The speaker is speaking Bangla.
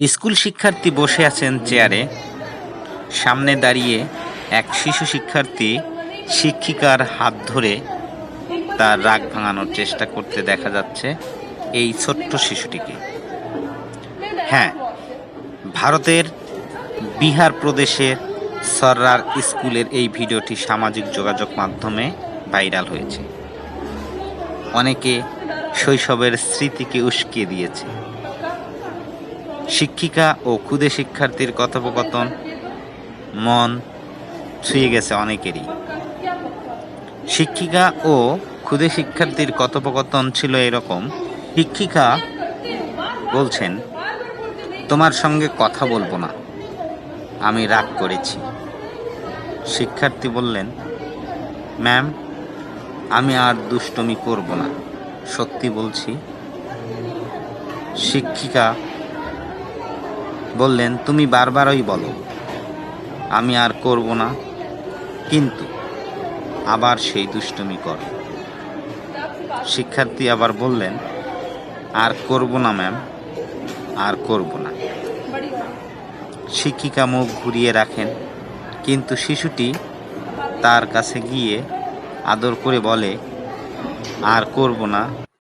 স্কুল শিক্ষার্থী বসে আছেন চেয়ারে। সামনে দাঁড়িয়ে এক শিশু শিক্ষার্থী শিক্ষিকার হাত ধরে তার রাগ ভাঙানোর চেষ্টা করতে দেখা যাচ্ছে এই ছোট্ট শিশুটিকে। হ্যাঁ ভারতের বিহার প্রদেশের সররার স্কুলের এই ভিডিওটি সামাজিক যোগাযোগ মাধ্যমে ভাইরাল হয়েছে। অনেকে শৈশবের স্মৃতিকে উস্কিয়ে দিয়েছে। শিক্ষিকা ও ক্ষুদে শিক্ষার্থীর কথোপকথন মন ছুঁয়ে গেছে অনেকেরই। শিক্ষিকা ও ক্ষুদে শিক্ষার্থীর কথোপকথন ছিল এরকম, শিক্ষিকা বলছেন, তোমার সঙ্গে কথা বলব না, আমি রাগ করেছি। শিক্ষার্থী বললেন, ম্যাম, আমি আর দুষ্টমি করব না, সত্যি বলছি, শিক্ষিকা বললেন, তুমি বারবারই বলো, আমি আর করব না। কিন্তু আবার সেই দুষ্টমি কর। শিক্ষার্থী আবার বললেন, আর করব না, ম্যাম, আর করব না। শিক্ষিকা মুখ ঘুরিয়ে রাখেন, কিন্তু শিশুটি তার কাছে গিয়ে আদর করে বলে, আর করব না